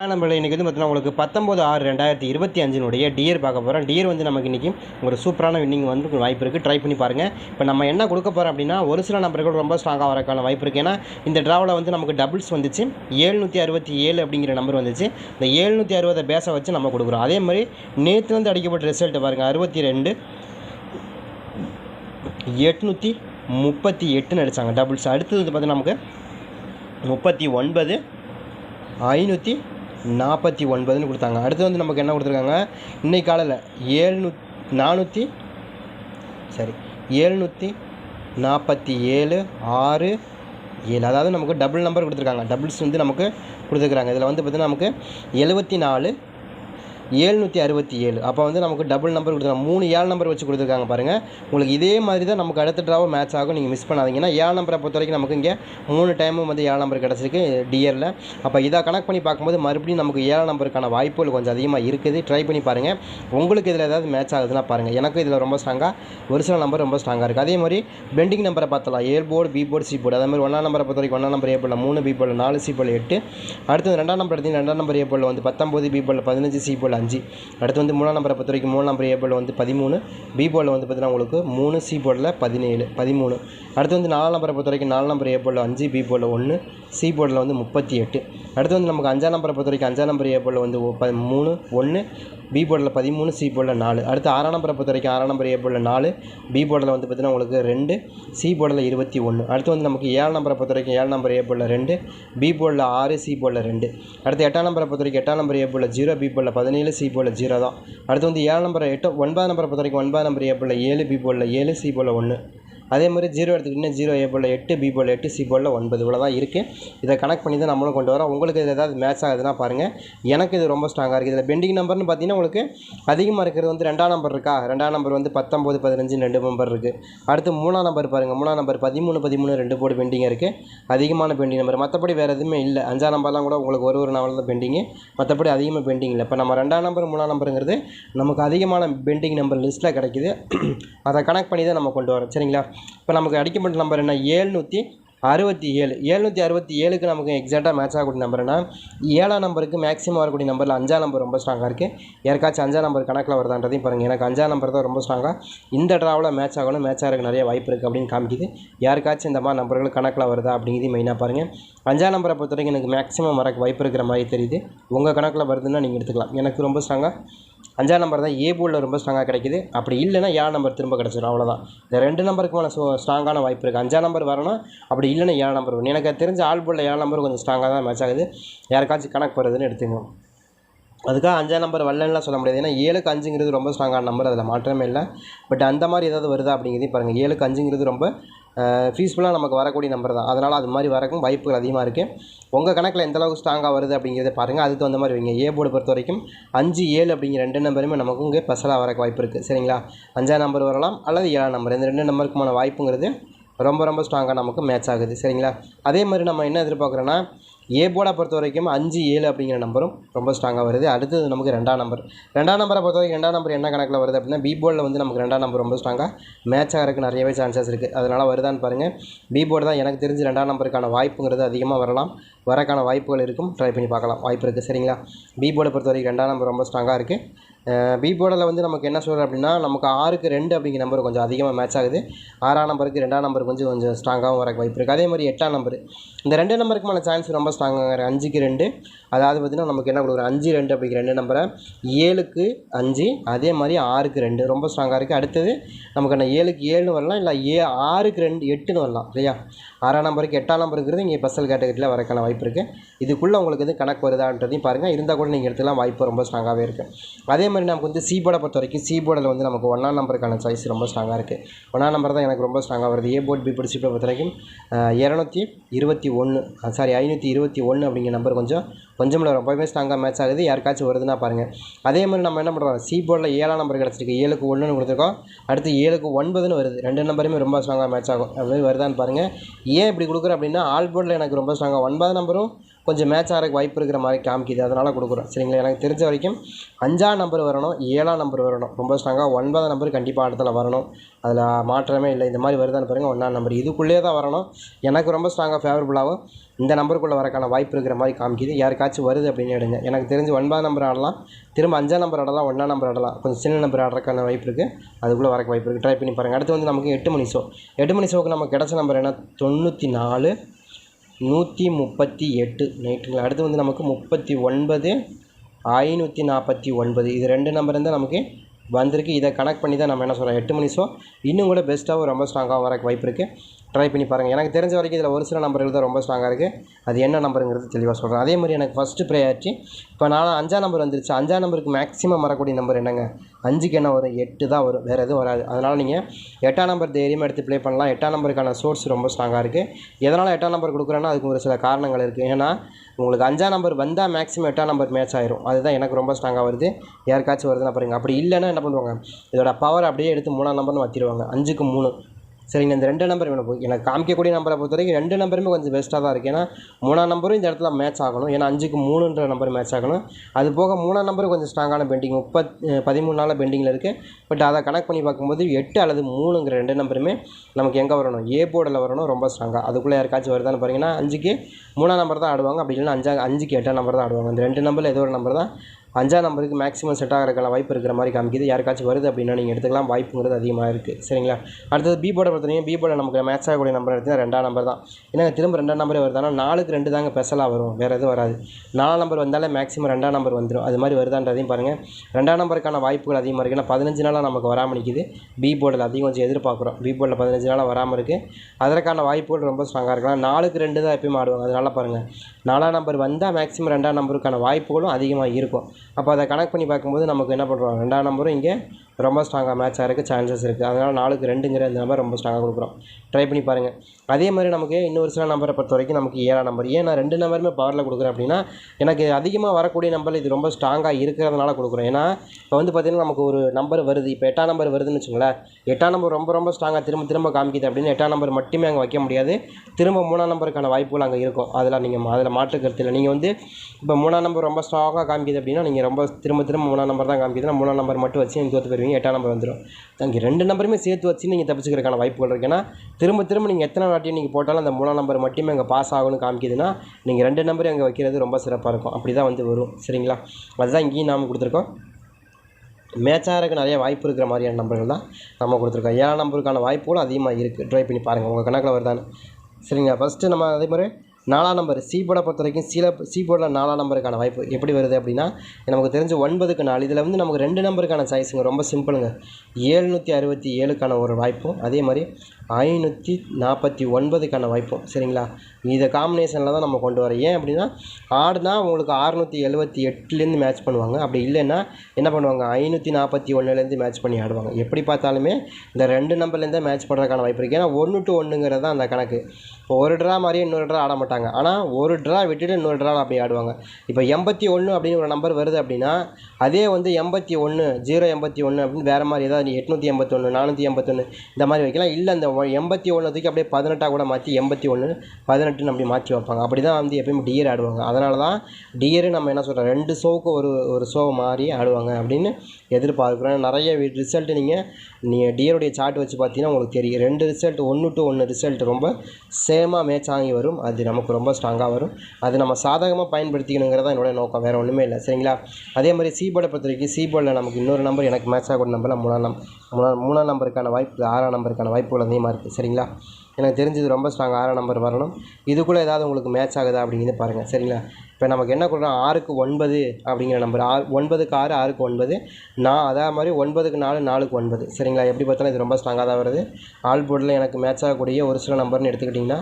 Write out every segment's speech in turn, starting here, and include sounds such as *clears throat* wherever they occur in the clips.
நம்மள இன்றைக்கி வந்து பார்த்தீங்கன்னா உங்களுக்கு பத்தொம்போது ஆறு ரெண்டாயிரத்தி இருபத்தி அஞ்சினுடைய டியர் பார்க்க போகிறோம் டியர் வந்து நமக்கு இன்றைக்கி ஒரு சூப்பரான வின்னிங் வந்து வாய்ப்பு இருக்குது ட்ரை பண்ணி பாருங்கள் இப்போ நம்ம என்ன கொடுக்க போகிறோம் அப்படின்னா ஒரு சில நம்பர்கள் ரொம்ப ஸ்ட்ராங்காக வரக்கான வாய்ப்பு இருக்குது ஏன்னா இந்த ட்ராவில் வந்து நமக்கு டபுள்ஸ் வந்துச்சு. ஏழ்நூற்றி அறுபத்தி ஏழு அப்படிங்கிற நம்பர் வந்துச்சு. இந்த ஏழ்நூற்றி அறுபதை பேஸை வச்சு நம்ம கொடுக்குறோம். அதே மாதிரி நேற்று வந்து அடிக்கப்பட்ட ரிசல்ட்டு பாருங்கள் அறுபத்தி ரெண்டு எட்நூற்றி முப்பத்தி எட்டுன்னு அடித்தாங்க டபுள்ஸ் அடுத்தது வந்து பார்த்தீங்கன்னா நமக்கு முப்பத்தி ஒன்பது ஐநூற்றி நாற்பத்தி ஒன்பதுன்னு கொடுத்தாங்க. அடுத்து வந்து நமக்கு என்ன கொடுத்துருக்காங்க? இன்னைக்கு காலையில் ஏழ்நூ நானூற்றி சரி ஏழ்நூற்றி நாற்பத்தி ஏழு ஆறு ஏழு. அதாவது நமக்கு டபுள் நம்பர் கொடுத்துருக்காங்க. டபுள்ஸ் வந்து நமக்கு கொடுத்துருக்குறாங்க. இதில் வந்து பார்த்திங்கன்னா நமக்கு எழுபத்தி நாலு ஏழ்நூற்றி அறுபத்தி ஏழு. அப்போ வந்து நமக்கு டபுள் நம்பர் கொடுத்துருக்காங்க. மூணு ஏழு நம்பர் வச்சு கொடுத்துருக்காங்க பாருங்கள் உங்களுக்கு இதே மாதிரி தான் நமக்கு அடுத்த ட்ராவும் மேட்ச் ஆகும். நீங்கள் மிஸ் பண்ணாதீங்கன்னா ஏழு நம்பரை பொறுத்த வரைக்கும் நமக்கு இங்கே மூணு டைமும் வந்து ஏழு நம்பர் கிடச்சிருக்கு டியரில் அப்போ இதை கனெக்ட் பண்ணி பார்க்கும்போது மறுபடியும் நமக்கு ஏழு நம்பருக்கான வாய்ப்புகள் கொஞ்சம் அதிகமாக இருக்குது. ட்ரை பண்ணி பாருங்கள் உங்களுக்கு இதில் ஏதாவது மேட்ச் ஆகுதுன்னா பாருங்கள் எனக்கு இதில் ரொம்ப ஸ்ட்ராங்காக ஒரு சில நம்பர் ரொம்ப ஸ்ட்ராங்காக இருக்குது அதே மாதிரி பெண்டிங் நம்பரை பார்த்தலாம் A board B board C board அதே மாதிரி ஒன்றாம் நம்பரை பொறுத்த வரைக்கும் ஒன்றாம் நம்பர் ஏ போர்டில் மூணு பி போர்டில் நாலு சி போர்டில் எட்டு. அடுத்தது ரெண்டாம் நம்பர் எடுத்தீங்கன்னா ரெண்டாம் நம்பர் ஏ போர்டில் வந்து பத்தொம்போது பி போர்டில் பதினஞ்சு சி போர்டில் அஞ்சு. அடுத்து வந்து மூணாம் நம்பரை பொறுத்த வரைக்கும் மூணு நம்பர் ஏ போர்டில் வந்து பதிமூணு. பி போர்டில் வந்து பார்த்தீங்கன்னா உங்களுக்கு மூணு சி போர்டில் பதினேழு பதிமூணு. அடுத்து வந்து நாலாம் நம்பரை பொறுத்த வரைக்கும் நாலு நம்பர் ஏ போர்டில் அஞ்சு பி போர்டில் ஒன்று சி போர்டில் வந்து முப்பத்தி எட்டு. அடுத்து வந்து நமக்கு அஞ்சாம் நம்பரை பொறுத்த வரைக்கும் அஞ்சாம் நம்பர் ஏ போர்டில் வந்து ப மூணு ஒன்று பி போர்டில் பதிமூணு சி போர்டில் நாலு. அடுத்து ஆறாம் நம்பரை பொறுத்த வரைக்கும் ஆறாம் நம்பர் ஏ போர்டில் நாலு. பி போர்டில் வந்து பார்த்திங்கன்னா உங்களுக்கு ரெண்டு. சி போர்டில் இருபத்தி ஒன்று அடுத்து வந்து நமக்கு ஏழு நம்பரை பொறுத்த வரைக்கும் ஏழு நம்பர் ஏ போர்டில் ரெண்டு. பி போர்டில் ஆறு சி போர்டில் ரெண்டு. அடுத்து எட்டாம் நம்பரை பொறுத்த வரைக்கும் எட்டாம் நம்பர் ஏ போர்டில் ஜீரோ பி போர்டில் பதினேழு சி போர்டில் ஜீரோ தான். அடுத்து வந்து ஏழு நம்பர் எட்டு ஒன்பதாம் நம்பரை பொறுத்த வரைக்கும் ஒன்பதாம் நம்பர் ஏ போர்டில் ஏழு பி போர்டில் ஏழு சி போர்டில் ஒன்று அதே மாதிரி ஜீரோ எடுத்துக்கிட்டிங்கன்னா ஜீரோ ஏ போல் எட்டு பி போல் எட்டு சி போல் ஒன்பது இவ்வளோ தான் இருக்குது இதை கனெக்ட் பண்ணி தான் நம்மளும் கொண்டு வரோம். உங்களுக்கு இதில் ஏதாவது மேட்ச் ஆகுதுன்னா பாருங்கள் எனக்கு இது ரொம்ப ஸ்ட்ராங்காக இருக்குது இதில் பெண்டிங் நம்பர்னு பார்த்தீங்கன்னா உங்களுக்கு அதிகமாக இருக்கிறது வந்து ரெண்டாம் நம்பர் இருக்கா? ரெண்டாம் நம்பர் வந்து பத்தொம்போது பதினஞ்சு ரெண்டு நம்பர் இருக்குது அடுத்து மூணாம் நம்பர் பாருங்கள் மூணாம் நம்பர் பதிமூணு பதிமூணு ரெண்டு போர்டு பெண்டிங் இருக்குது அதிகமான பெண்டிங் நம்பர் மற்றபடி வேறு எதுவுமே இல்லை. அஞ்சாம் நம்பர்லாம் கூட உங்களுக்கு ஒரு ஒரு நாவல் தான் பெண்டிங்கு மற்றபடி அதிகமாக பெண்டிங் இல்லை. இப்போ நம்ம ரெண்டாம் நம்பர் மூணாம் நம்பருங்கிறது நமக்கு அதிகமான பெண்டிங் நம்பர் லிஸ்ட்டில் கிடைக்குது. *clears throat* அதை கனெக்ட் பண்ணி தான் நம்ம கொண்டு வரோம். சரிங்களா? இப்போ நமக்கு அடிக்கப்பட்ட நம்பர் என்ன? ஏழ்நூற்றி அறுபத்தி ஏழு. ஏழ்நூற்றி அறுபத்தி ஏழுக்கு நமக்கு எக்ஸாக்டாக மேட்ச் ஆகக்கூடிய நம்பர்னா ஏழாம் நம்பருக்கு மேக்ஸிமம் வரக்கூடிய நம்பரில் அஞ்சாம் நம்பர் ரொம்ப ஸ்ட்ராங்காக இருக்குது யாருக்காச்சும் அஞ்சாம் நம்பர் கணக்கில் வருதான்றதையும் பாருங்கள் எனக்கு அஞ்சாம் நம்பர் தான் ரொம்ப ஸ்ட்ராங்காக இந்த ட்ராவில் மேட்ச் ஆகணும். மேட்ச் ஆகிறதுக்கு நிறைய வாய்ப்பு இருக்குது அப்படின்னு காமிக்குது. யாருக்காச்சும் இந்த மாதிரி நம்பர்கள் கணக்கில் வருதா அப்படிங்கிறது மெயினாக பாருங்கள் அஞ்சாம் நம்பரை பொறுத்த வரைக்கும் எனக்கு மேக்ஸிமம் வரக்கு வாய்ப்பு இருக்கிற மாதிரி தெரியுது. உங்கள் கணக்கில் வருதுன்னா நீங்கள் எடுத்துக்கலாம். எனக்கு ரொம்ப ஸ்ட்ராங்காக அஞ்சாம் நம்பர் தான் ஏ போர்டில் ரொம்ப ஸ்ட்ராங்காக கிடைக்குது. அப்படி இல்லைன்னா ஏழாம் நம்பர் திரும்ப கிடச்சிடும் அவ்வளோதான் இந்த ரெண்டு நம்பருக்கு மேலே ஸ்ட்ராங்கான வாய்ப்பு இருக்குது அஞ்சாம் நம்பர் வரணும் அப்படி இல்லைன்னா ஏழாம் நம்பர் வரும் எனக்கு தெரிஞ்ச ஆள் போர்டில் ஏழாம் நம்பர் கொஞ்சம் ஸ்ட்ராங்காக தான் மேட்ச் ஆகுது. யாருக்காச்சும் கணக்கு போகிறதுன்னு எடுத்துங்க அதுக்காக அஞ்சாம் நம்பர் வரலன்னுலாம் சொல்ல முடியாது. ஏன்னா ஏழுக்கு அஞ்சுங்கிறது ரொம்ப ஸ்ட்ராங்கான நம்பர் அதில் மாற்றமே இல்லை. பட் அந்த மாதிரி ஏதாவது வருதா அப்படிங்கிறதையும் பாருங்கள் ஏழுக்கு அஞ்சுங்கிறது ரொம்ப ஃபீஸ்ஃபுல்லாக நமக்கு வரக்கூடிய நம்பர் தான். அதனால் அது மாதிரி வரக்கும் வாய்ப்புகள் அதிகமாக இருக்குது உங்கள் கணக்கில் எந்த அளவுக்கு ஸ்ட்ராங்காக வருது அப்படிங்கிறத பாருங்கள் அதுக்கு தகுந்த மாதிரி வைங்க. ஏ போர்டு பொறுத்த வரைக்கும் அஞ்சு ஏழு அப்படிங்கிற ரெண்டு நம்பருமே நமக்கு இங்கே ஸ்பெஷலாக வரக்கு வாய்ப்பு இருக்குது சரிங்களா? அஞ்சாம் நம்பர் வரலாம். அல்லது ஏழாம் நம்பர் இந்த ரெண்டு நம்பருக்குமான வாய்ப்புங்கிறது ரொம்ப ரொம்ப ஸ்ட்ராங்காக நமக்கு மேட்ச் ஆகுது. சரிங்களா? அதே மாதிரி நம்ம என்ன எதிர்பார்க்குறோன்னா ஏ போர்டை பொறுத்த வரைக்கும் அஞ்சு ஏழு அப்படிங்கிற நம்பரும் ரொம்ப ஸ்ட்ராங்காக வருது. அடுத்தது நமக்கு ரெண்டாம் நம்பர் ரெண்டாம் நம்பரை பொறுத்த வரைக்கும் ரெண்டாம் நம்பர் என்ன கணக்கில் வருது அப்படின்னா பி போர்டில் வந்து நமக்கு ரெண்டாம் நம்பர் ரொம்ப ஸ்ட்ராங்காக மேட்ச் ஆகிறதுக்கு நிறையவே சான்சஸ் இருக்குது அதனால் வருதான்னு பாருங்கள் பி போர்டு தான் எனக்கு தெரிஞ்சு ரெண்டாம் நம்பருக்கான வாய்ப்புங்கிறது அதிகமாக வரலாம். வரக்கான வாய்ப்புகள் இருக்கும். ட்ரை பண்ணி பார்க்கலாம். வாய்ப்பு இருக்குது சரிங்களா? பி போர்டை பொறுத்த வரைக்கும் ரெண்டாம் நம்பர் ரொம்ப ஸ்ட்ராங்காக இருக்குது பி போர்டில் வந்து நமக்கு என்ன சொல்கிறேன் அப்படின்னா நமக்கு ஆறுக்கு ரெண்டு அப்படிங்கிற நம்பர் கொஞ்சம் அதிகமாக மேட்ச் ஆகுது. ஆறாம் நம்பருக்கு ரெண்டாம் நம்பர் கொஞ்சம் கொஞ்சம் ஸ்ட்ராங்காகவும் வரக்கு வாய்ப்பு இருக்குது அதே மாதிரி எட்டாம் நம்பர் இந்த ரெண்டு நம்பருக்குமான சான்ஸ் ரொம்ப ஸ்ட்ராங்காக அஞ்சுக்கு ரெண்டு. அதாவது பார்த்திங்கன்னா நமக்கு என்ன கொடுக்குறோம் அஞ்சு ரெண்டு அப்படிங்கிற ரெண்டு நம்பரை ஏழுக்கு அஞ்சு அதே மாதிரி ஆறுக்கு ரெண்டு. ரொம்ப ஸ்ட்ராங்காக இருக்குது அடுத்தது நமக்கு என்ன ஏழுக்கு ஏழுன்னு வரலாம் இல்லை ஏ ஆறுக்கு ரெண்டு எட்டுன்னு வரலாம் இல்லையா? ஆறாம் நம்பருக்கு எட்டாம் நம்பருங்கிறது இங்கே ஸ்பெஷல் கேட்டகரியில் வரக்கான வாய்ப்பு இருக்குது இதுக்குள்ளே உங்களுக்கு எது கணக்கு வருதான்றதையும் பாருங்கள் இருந்தால் கூட நீங்கள் எடுத்துக்கலாம். வாய்ப்பு ரொம்ப ஸ்ட்ராங்காகவே இருக்குது அதே அதே மாதிரி நமக்கு வந்து சீபோர்டை பொறுத்த வரைக்கும் சீபோர்டில் வந்து நமக்கு ஒன்றாம் நம்பருக்கான சாய்ஸ் ரொம்ப ஸ்ட்ராங்காக இருக்குது ஒன்றாம் நம்பர் தான் எனக்கு ரொம்ப ஸ்ட்ராங்காக வருது. A board B board C பொறுத்த வரைக்கும் இரநூத்தி இருபத்தி ஒன்று சாரி ஐநூற்றி இருபத்தி ஒன்று அப்படிங்கிற நம்பர் கொஞ்சம் கொஞ்சம் ரொம்பவே ஸ்ட்ராங்காக மேட்ச் ஆகுது. யாருக்காச்சும் வருதுன்னா பாருங்கள் அதே மாதிரி நம்ம என்ன பண்ணுறோம் சி போர்டில் ஏழாம் நம்பர் கிடச்சிருக்கு. ஏழுக்கு ஒன்றுன்னு கொடுத்துருக்கோம். அடுத்து ஏழுக்கு ஒன்பதுன்னு வருது. ரெண்டு நம்பருமே ரொம்ப ஸ்ட்ராங்காக மேட்ச் ஆகும். அப்படி வருதான்னு பாருங்கள் ஏன் இப்படி கொடுக்குறேன் அப்படின்னா ஆல் போர்டில் எனக்கு ரொம்ப ஸ்ட்ராங்காக ஒன்பது நம்பரும் கொஞ்சம் மேட்ச் ஆகிறதுக்கு வாய்ப்பு இருக்கிற மாதிரி காமிக்குது அதனால் கொடுக்குறோம். சரிங்களா? எனக்கு தெரிஞ்ச வரைக்கும் அஞ்சாம் நம்பர் வரணும் ஏழாம் நம்பர் வரணும். ரொம்ப ஸ்ட்ராங்காக ஒன்பதாம் நம்பர் கண்டிப்பாக இடத்துல வரணும். அதில் மாற்றமே இல்லை. இந்த மாதிரி வருதான்னு பாருங்கள் ஒன்றாம் நம்பர் இதுக்குள்ளேயே தான் வரணும். எனக்கு ரொம்ப ஸ்ட்ராங்காக ஃபேவரபுளாகவும் இந்த நம்பருக்குள்ளே வரக்கான வாய்ப்பு இருக்கிற மாதிரி காமிக்குது யாருக்காச்சும் வருது அப்படின்னு எடுங்க. எனக்கு தெரிஞ்சு ஒன்பதாம் நம்பர் ஆடலாம். திரும்ப அஞ்சாம் நம்பர் ஆடலாம் ஒன்றாம் நம்பர் ஆடலாம். கொஞ்சம் சின்ன நம்பர் ஆடுறதுக்கான வாய்ப்பு இருக்குது அதுக்குள்ளே வரக்கு வாய்ப்பு இருக்குது ட்ரை பண்ணி பாருங்கள் அடுத்து வந்து நமக்கு எட்டு மணி ஷோ எட்டு மணி ஷோக்கு நமக்கு கிடச்ச நம்பர் என்ன? தொண்ணூற்றி நாலு நூற்றி முப்பத்தி எட்டு நைட்டுங்களா? அடுத்து வந்து நமக்கு முப்பத்தி ஒன்பது ஐநூற்றி நாற்பத்தி ஒன்பது. இது ரெண்டு நம்பர் இருந்தால் நமக்கு வந்திருக்கு. இதை கனெக்ட் பண்ணி தான் நம்ம என்ன சொல்கிறோம் எட்டு மணி ஷோ இன்னும் கூட பெஸ்ட்டாகவும் ரொம்ப ஸ்ட்ராங்காக வரக்கு வாய்ப்பு இருக்குது ட்ரை பண்ணி பாருங்கள் எனக்கு தெரிஞ்ச வரைக்கும் இதில் ஒரு சில நம்பர்கள் தான் ரொம்ப ஸ்ட்ராங்காக இருக்குது அது என்ன நம்பருங்கிறது தெளிவாக சொல்கிறேன் அதே மாதிரி எனக்கு ஃபஸ்ட்டு ப்ரையாரிட்டி இப்போ நான் அஞ்சாம் நம்பர் வந்துருச்சு. அஞ்சாம் நம்பருக்கு மேக்ஸிமம் வரக்கூடிய நம்பர் என்னங்க? அஞ்சுக்கு என்ன வரும்? எட்டு தான் வரும். வேறு எதுவும் வராது. அதனால் நீங்கள் எட்டாம் நம்பர் தைரியமாக எடுத்து ப்ளே பண்ணலாம். எட்டாம் நம்பருக்கான சோர்ஸ் ரொம்ப ஸ்ட்ராங்காக இருக்குது எதனால் எட்டாம் நம்பர் கொடுக்குறேன்னா அதுக்கு ஒரு சில காரணங்கள் இருக்குது ஏன்னா உங்களுக்கு அஞ்சாம் நம்பர் வந்தால் மேக்ஸிமம் எட்டாம் நம்பர் மேட்ச் ஆயிரும். அதுதான் எனக்கு ரொம்ப ஸ்ட்ராங்காக வருது. யாருக்காச்சும் வருதுன்னா பாருங்கள் அப்படி இல்லைன்னா என்ன பண்ணுவாங்க? இதோட பவர் அப்படியே எடுத்து மூணாம் நம்பர்னு மாற்றிடுவாங்க அஞ்சுக்கு மூணு. சரிங்க இந்த ரெண்டு நம்பர் எனக்கு எனக்கு காமிக்கக்கூடிய நம்பரை பொறுத்த வரைக்கும் ரெண்டு நம்பருமே கொஞ்சம் பெஸ்ட்டாக தான் இருக்குது ஏன்னா மூணாம் நம்பரும் இந்த இடத்துல மேட்ச் ஆகணும். ஏன்னா அஞ்சுக்கு மூணுன்ற நம்பர் மேட்ச் ஆகணும். அது போக மூணாம் நம்பரும் கொஞ்சம் ஸ்ட்ராங்கான பெண்டிங் முப்பத் பதிமூணு நாளில் பெண்டிங்கில் இருக்குது பட் அதை கனெக்ட் பண்ணி பார்க்கும்போது எட்டு அல்லது மூணுங்கிற ரெண்டு நம்பருமே நமக்கு எங்கே வரணும்? ஏ போர்டில் வரணும் ரொம்ப ஸ்ட்ராங்காக அதுக்குள்ளே யாருக்காச்சும் வருதான்னு பாருங்கன்னா அஞ்சுக்கு மூணாம் நம்பர் தான் ஆடுவாங்க. அப்படி இல்லைன்னா அஞ்சா அஞ்சுக்கு எட்டாம் நம்பர் தான் ஆடுவாங்க. அந்த ரெண்டு நம்பரில் ஏதோ ஒரு நம்பர் தான் அஞ்சாம் நம்பருக்கு மேக்ஸிமம் செட் ஆகிறதுக்கான வாய்ப்பு இருக்கிற மாதிரி காமிக்குது. யாருக்காச்சும் வருது அப்படின்னா நீங்கள் எடுத்துக்கலாம். வாய்ப்புங்கிறது அதிகமாக இருக்குது சரிங்களா? அடுத்தது பி போர்டை பொறுத்தவரைக்கும் பி போர்டில் நமக்கு மேட்ச் ஆகக்கூடிய நம்பர் எடுத்தீங்கன்னா ரெண்டாம் நம்பர் தான். ஏன்னா திரும்ப ரெண்டாம் நம்பரே வருதானா நாலுக்கு ரெண்டு தாங்க ஸ்பெஷலாக வரும். வேறு எதுவும் வராது. நாலாம் நம்பர் வந்தாலே மேக்ஸிமம் ரெண்டாம் நம்பர் வந்துடும் அது மாதிரி வருதான்றதையும் பாருங்கள் ரெண்டாம் நம்பருக்கான வாய்ப்புகள் அதிகமாக இருக்குது ஏன்னா பதினஞ்சு நாளாக நமக்கு வராமல் நிற்கிது பி போர்டில் அதிகம் கொஞ்சம் எதிர்பார்க்குறோம். பி போர்டில் பதினஞ்சு நாளாக வராமல் இருக்குது அதற்கான வாய்ப்புகள் ரொம்ப ஸ்ட்ராங்காக இருக்கலாம். நாலுக்கு ரெண்டு தான் எப்பயும் ஆடுவாங்க. அதனால பாருங்கள் நாலாம் நம்பர் வந்தால் மேக்ஸிமம் ரெண்டாம் நம்பருக்கான வாய்ப்புகளும் அதிகமாக இருக்கும். அப்போ அதை கனெக்ட் பண்ணி பார்க்கும்போது நமக்கு என்ன பண்ணுறோம் ரெண்டாம் நம்பரும் இங்கே ரொம்ப ஸ்ட்ராங்காக மேட்ச் ஆகிறதுக்கு சான்சஸ் இருக்குது அதனால் நாலுக்கு ரெண்டுங்கிற இந்த நம்பர் ரொம்ப ஸ்ட்ராங்காக கொடுக்குறோம். ட்ரை பண்ணி பாருங்கள் அதே மாதிரி நமக்கு இன்னொரு சில நம்பரை பொறுத்த வரைக்கும் நமக்கு ஏழாம் நம்பர் ஏன் நான் ரெண்டு நம்பருமே பவரில் கொடுக்குறேன் அப்படின்னா எனக்கு அதிகமாக வரக்கூடிய நம்பர் இது ரொம்ப ஸ்ட்ராங்காக இருக்கிறதுனால கொடுக்குறேன் ஏன்னா இப்போ வந்து பார்த்திங்கன்னா நமக்கு ஒரு நம்பர் வருது. இப்போ எட்டாம் நம்பர் வருதுன்னு வச்சுங்களேன் எட்டாம் நம்பர் ரொம்ப ரொம்ப ஸ்ட்ராங்காக திரும்ப திரும்ப காமிக்குது அப்படின்னு எட்டாம் நம்பர் மட்டுமே அங்கே வைக்க முடியாது. திரும்ப மூணாம் நம்பருக்கான வாய்ப்புகள் அங்கே இருக்கும். அதில் நீங்கள் அதில் மாற்று கருத்து இல்லை. நீங்கள் வந்து இப்போ மூணாம் நம்பர் ரொம்ப ஸ்ட்ராங்காக காமிக்குது அப்படின்னா நீங்கள் ரொம்ப திரும்ப திரும்ப மூணாம் நம்பர் தான் காமிக்குதுன்னா மூணாம் நம்பர் மட்டும் வச்சு நீங்கள் தோற்று போயிருவீங்க. எட்டாம் நம்பர் வந்துடும் அங்கே ரெண்டு நம்பருமே சேர்த்து வச்சு நீங்கள் தப்பிச்சுக்கிறதுக்கான வாய்ப்புகள் இருக்குது ஏன்னா திரும்ப திரும்ப நீங்கள் எத்தனை வாட்டி நீங்கள் போட்டாலும் அந்த மூணாம் நம்பர் மட்டுமே அங்கே பாஸ் ஆகணும்னு காமிக்குதுன்னா நீங்கள் ரெண்டு நம்பரும் அங்கே வைக்கிறது ரொம்ப சிறப்பாக இருக்கும். அப்படி தான் வந்து வரும். சரிங்களா? அதுதான் இங்கேயும் நாம் கொடுத்துருக்கோம். மேட்சாக நிறைய வாய்ப்பு இருக்கிற மாதிரியான நம்பர்கள் தான் நம்ம கொடுத்துருக்கோம். ஏழாம் நம்பருக்கான வாய்ப்புகளும் அதிகமாக இருக்குது ட்ரை பண்ணி பாருங்கள் உங்கள் கணக்கில் வருதான்னு. சரிங்களா? ஃபஸ்ட்டு நம்ம அதே மாதிரி நாலாம் நம்பர் சி போர்டை பொறுத்த வரைக்கும் சில சி போர்டில் நாலாம் நம்பருக்கான வாய்ப்பு எப்படி வருது அப்படின்னா நமக்கு தெரிஞ்ச ஒன்பதுக்கு நாலு. இதில் வந்து நமக்கு ரெண்டு நம்பருக்கான சாய்ஸுங்க ரொம்ப சிம்பிளுங்க ஏழ்நூற்றி அறுபத்தி ஏழுக்கான ஒரு வாய்ப்பும் அதே மாதிரி ஐநூற்றி நாற்பத்தி ஒன்பதுக்கான வாய்ப்பும் சரிங்களா? இதை காம்பினேஷனில் தான் நம்ம கொண்டு வரோம். ஏன் அப்படின்னா ஆடுனா உங்களுக்கு அறுநூற்றி எழுபத்தி எட்டுலேருந்து மேட்ச் பண்ணுவாங்க. அப்படி இல்லைன்னா என்ன பண்ணுவாங்க? ஐநூற்றி நாற்பத்தி ஒன்றுலேருந்து மேட்ச் பண்ணி ஆடுவாங்க. எப்படி பார்த்தாலுமே இந்த ரெண்டு நம்பர்லேருந்தே மேட்ச் பண்ணுறதுக்கான வாய்ப்பு இருக்குது ஏன்னா ஒன்று டு ஒன்றுங்கிறது தான் அந்த கணக்கு. இப்போ ஒரு ட்ரா மாதிரியே இன்னொரு ட்ரா ஆட மாட்டாங்க. ஆனால் ஒரு ட்ரா விட்டுட்டு இன்னொரு ட்ரா அப்படி ஆடுவாங்க. இப்போ எண்பத்தி ஒன்று அப்படின்னு ஒரு நம்பர் வருது அப்படின்னா அதே வந்து எண்பத்தி ஒன்று ஜீரோ எண்பத்தி ஒன்று அப்படின்னு வேறு மாதிரி ஏதாவது எட்நூற்றி எண்பத்தொன்று நானூற்றி எண்பத்தொன்று இந்த மாதிரி வைக்கலாம். இல்லை அந்த எண்பத்தி ஒன்று தூக்கி அப்படியே பதினெட்டாக கூட மாற்றி எண்பத்தி ஒன்று பதினெட்டுன்னு அப்படி மாற்றி வைப்பாங்க. அப்படி தான் வந்து எப்பயுமே டியர் ஆடுவாங்க. அதனால தான் டியரு நம்ம என்ன சொல்கிறோம் ரெண்டு ஷோவுக்கு ஒரு ஒரு ஷோ மாறி ஆடுவாங்க அப்படின்னு எதிர்பார்க்குறோம். நிறைய ரிசல்ட் நீங்கள் நீங்கள் டியருடைய சார்ட் வச்சு பார்த்தீங்கன்னா உங்களுக்கு தெரியும். ரெண்டு ரிசல்ட் ஒன்று டு ஒன்று ரிசல்ட் ரொம்ப சேமாக மேட்ச் ஆகி வரும். அது நமக்கு ரொம்ப ஸ்ட்ராங்காக வரும். அது நம்ம சாதகமாக பயன்படுத்திக்கணுங்கிறதா என்னோட நோக்கம். வேறு ஒன்றுமே இல்லை. சரிங்களா? அதே மாதிரி சி போர்டை பொறுத்த வரைக்கும் சி போர்டில் நமக்கு இன்னொரு நம்பர் எனக்கு மேட்ச் ஆகக்கூடிய நம்பரில் மூணாம் நம் மூணாம் மூணாம் நம்பருக்கான வாய்ப்பு ஆறாம் நம்பருக்கான வாய்ப்புகள் அதிகமாக இருக்குது சரிங்களா? எனக்கு தெரிஞ்சது ரொம்ப ஸ்ட்ராங் ஆறாம் நம்பர் வரணும். இதுக்குள்ளே ஏதாவது உங்களுக்கு மேட்ச் ஆகுதா அப்படிங்கிறது பாருங்கள் சரிங்களா? இப்போ நமக்கு என்ன கொடுக்குறோம் ஆறுக்கு ஒன்பது அப்படிங்கிற நம்பர் ஆறு ஒன்பதுக்கு ஆறு ஆறுக்கு ஒன்பது. நான் அதே மாதிரி ஒன்பதுக்கு நாலு நாலுக்கு ஒன்பது சரிங்களா? எப்படி பார்த்தாலும் இது ரொம்ப ஸ்ட்ராங்காக தான் வருது. ஆல் போர்டில் எனக்கு மேட்ச் ஆகக்கூடிய ஒரு சில நம்பர்னு எடுத்துக்கிட்டிங்கன்னா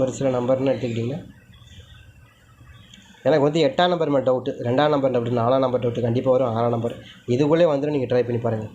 ஒரு சில நம்பர்னு எடுத்துக்கிட்டிங்கன்னா எனக்கு வந்து எட்டாம் நம்பர் மேலே டவுட்டு ரெண்டாம் நம்பர் டவுட்டு நாலாம் நம்பர் டவுட்டு கண்டிப்பாக வரும் ஆறாம் நம்பர் இதுக்குள்ளே வந்துடும் நீங்கள் ட்ரை பண்ணி பாருங்கள்